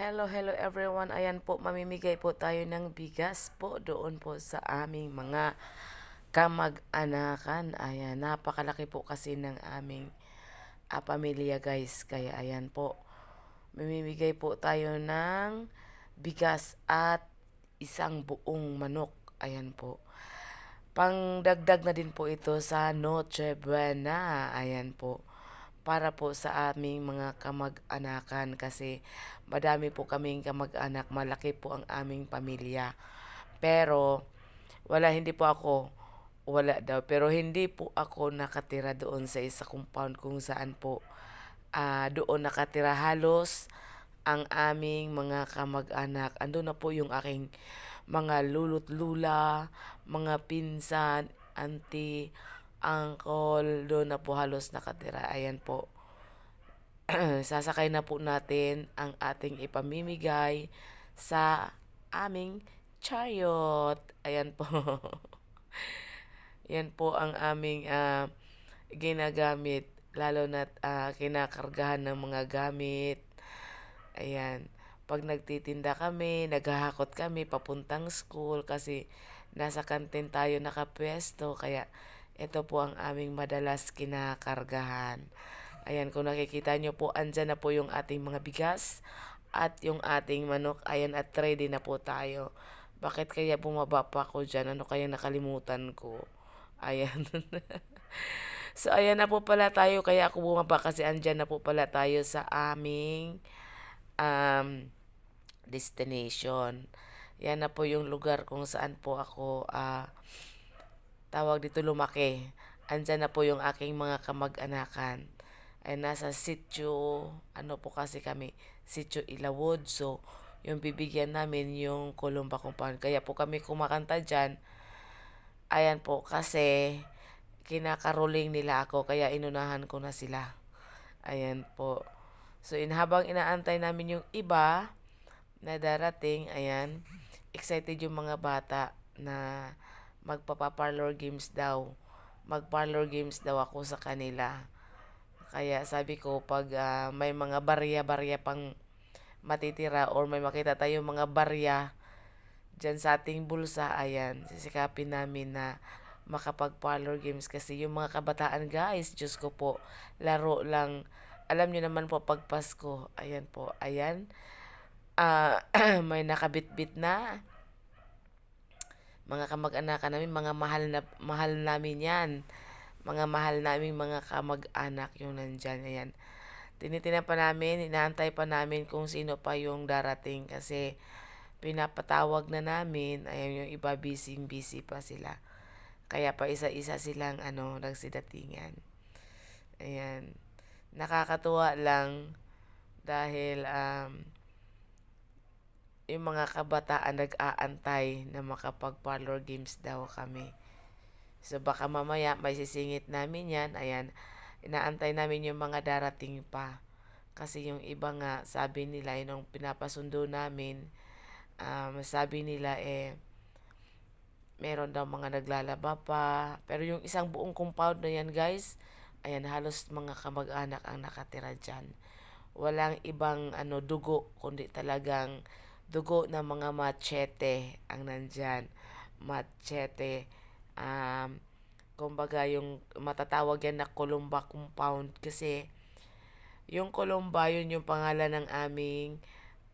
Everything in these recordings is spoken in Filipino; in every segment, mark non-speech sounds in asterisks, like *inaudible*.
Hello, hello everyone. Ayan po, mamimigay po tayo ng bigas po doon po sa aming mga kamag-anakan. Ayan, napakalaki po kasi ng aming ah, pamilya guys. Kaya ayan po, mamimigay po tayo ng bigas at isang buong manok. Ayan po. Pangdagdag na din po ito sa Noche Buena. Ayan po. Para po sa aming mga kamag-anakan kasi madami po kaming kamag-anak. Malaki po ang aming pamilya. Pero wala, hindi po ako, wala daw. Pero hindi po ako nakatira doon sa isa compound kung saan po ah, doon nakatira halos ang aming mga kamag-anak. Ando na po yung aking mga lulot lula, mga pinsan, auntie, uncle, doon na po halos nakatira. Ayan po. *clears throat* Sasakay na po natin ang ating ipamimigay sa aming chariot. Ayan po. *laughs* Yan po ang aming ah, ginagamit lalo na kinakargahan ng mga gamit. Ayan. Pag nagtitinda kami, naghahakot kami papuntang school kasi nasa kantin tayo nakapwesto. Kaya ito po ang aming madalas kinakargahan. Ayan, kung nakikita nyo po, andyan na po yung ating mga bigas at yung ating manok. Ayan, at ready na po tayo. Bakit kaya bumaba pa ako dyan? Ano kaya nakalimutan ko? Ayan. *laughs* so, ayan na po pala tayo. Kaya ako bumaba kasi andyan na po pala tayo sa aming um, destination. Yan na po yung lugar kung saan po ako ah, tawag dito lumaki. Andyan na po yung aking mga kamag-anakan. Ay nasa sitio, ano po kasi kami, sitio Ilawod. So, yung bibigyan namin yung Columba Compound. Kaya po kami kumakanta dyan. Ayan po, kasi kinakaroling nila ako, kaya inunahan ko na sila. Ayan po. So, in, habang inaantay namin yung iba na darating, ayan, excited yung mga bata na magpapa-parlor games daw. Mag-parlor games daw ako sa kanila. Kaya sabi ko, pag ah, may mga barya-barya pang matitira or may makita tayong mga barya dyan sa ating bulsa, ayan, sisikapin namin na makapag-parlor games kasi yung mga kabataan guys, Diyos ko po, laro lang. Alam nyo naman po pag Pasko, ayan po, ayan, ah *clears throat* may nakabit-bit na mga kamag-anakan namin, mga mahal na mahal namin 'yan. Mga mahal naming mga kamag-anak yung nandyan. Ayan. Tinitinan pa namin, inaantay pa namin kung sino pa yung darating kasi pinapatawag na namin. Ayan yung iba busy busy pa sila. Kaya pa isa-isa silang ano, nagsidatingan. Ayan. Nakakatuwa lang dahil um, yung mga kabataan nag-aantay na makapag-parlor games daw kami. So baka mamaya may sisingit namin yan. Ayan, inaantay namin yung mga darating pa. Kasi yung iba nga, sabi nila, yung pinapasundo namin, um, sabi nila eh, meron daw mga naglalaba pa. Pero yung isang buong compound na yan guys, ayan, halos mga kamag-anak ang nakatira dyan. Walang ibang ano dugo, kundi talagang dugo ng mga machete ang nandyan. Machete um, kumbaga yung matatawag yan na Columba Compound kasi yung Columba yun yung pangalan ng aming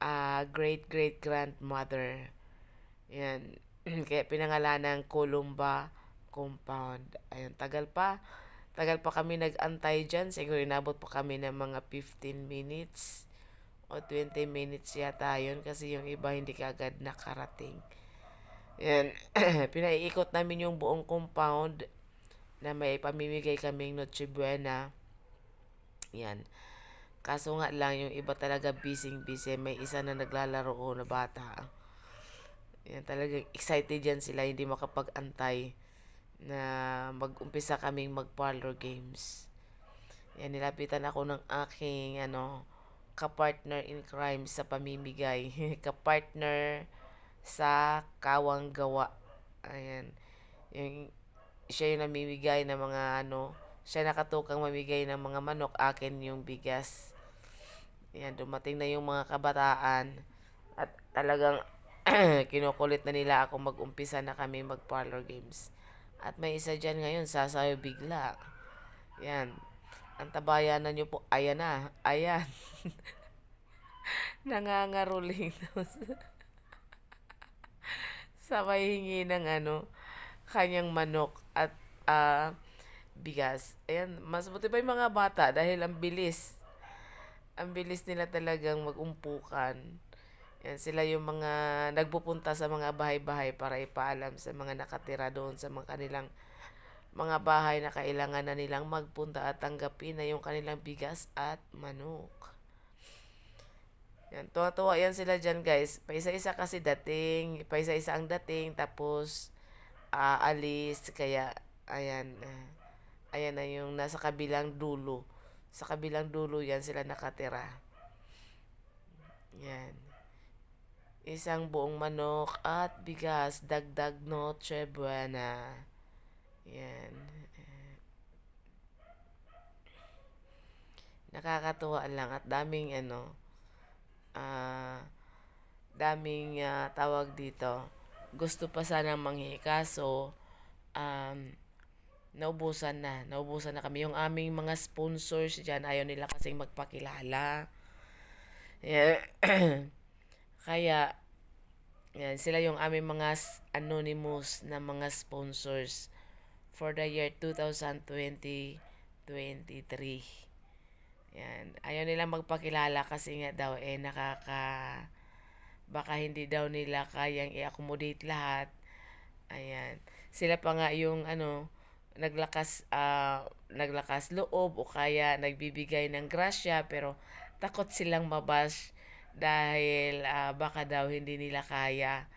uh, great great grandmother yan *clears throat* kaya pinangalan ng Columba Compound. Ayun tagal pa tagal pa kami nagantay dyan. Siguro inabot pa kami ng mga 15 minutes o 20 minutes yata yun kasi yung iba hindi kagad nakarating yan. *clears throat* Pinaiikot namin yung buong compound na may pamimigay kaming Noche Buena. Yan. Kaso nga lang, yung iba talaga busy-busy. May isa na naglalaro o na bata. Yan, talagang excited yan sila. Hindi makapag-antay na mag-umpisa kaming mag-parlor games. Yan, nilapitan ako ng aking, ano, kapartner in crime sa pamimigay. *laughs* kapartner sa kawang gawa. Ayan. Yung, siya yung namimigay ng mga ano, siya nakatukang mamigay ng mga manok, akin yung bigas. Ayan, dumating na yung mga kabataan at talagang *clears throat* kinukulit na nila ako mag-umpisa na kami mag-parlor games. At may isa dyan ngayon, sasayo bigla. Yan. Ang tabayanan nyo po, ayan na, ayan. *laughs* Nangangaruling. *laughs* Sabay hingi ng ano, kanyang manok at ah, bigas. Ayan, mas buti pa yung mga bata dahil ang bilis. Ang bilis nila talagang mag-umpukan. Yan, sila yung mga nagpupunta sa mga bahay-bahay para ipaalam sa mga nakatira doon sa mga kanilang mga bahay na kailangan na nilang magpunta at tanggapin na yung kanilang bigas at manok. Yan, tuwa-tuwa yan sila dyan guys. Paisa-isa kasi dating, paisa-isa ang dating, tapos aalis, kaya ayan, ah, ayan na yung nasa kabilang dulo. Sa kabilang dulo yan sila nakatira. Yan. Isang buong manok at bigas, dagdag noche buena. Yan. Nakakatuwa lang at daming ano, ah, daming ah, tawag dito. Gusto pa sana manghi kaso um, naubusan na. Naubusan na kami. Yung aming mga sponsors dyan, ayaw nila kasing magpakilala. Yeah. *clears throat* Kaya, yan, sila yung aming mga anonymous na mga sponsors for the year 2020-23. Yan. Ayaw nila magpakilala kasi nga daw eh nakaka baka hindi daw nila kayang i-accommodate lahat. Ayan. Sila pa nga yung ano naglakas ah, naglakas loob o kaya nagbibigay ng grasya pero takot silang mabash dahil ah, baka daw hindi nila kaya.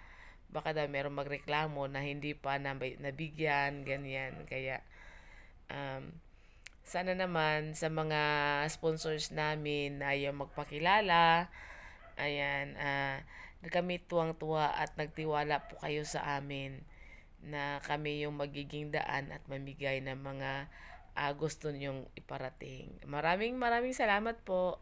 Baka daw meron magreklamo na hindi pa nab- nabigyan, ganyan. Kaya um, sana naman sa mga sponsors namin na ayaw magpakilala, ayan, ah, kami tuwang-tuwa at nagtiwala po kayo sa amin na kami yung magiging daan at mamigay ng mga ah, gusto nyong iparating. Maraming maraming salamat po.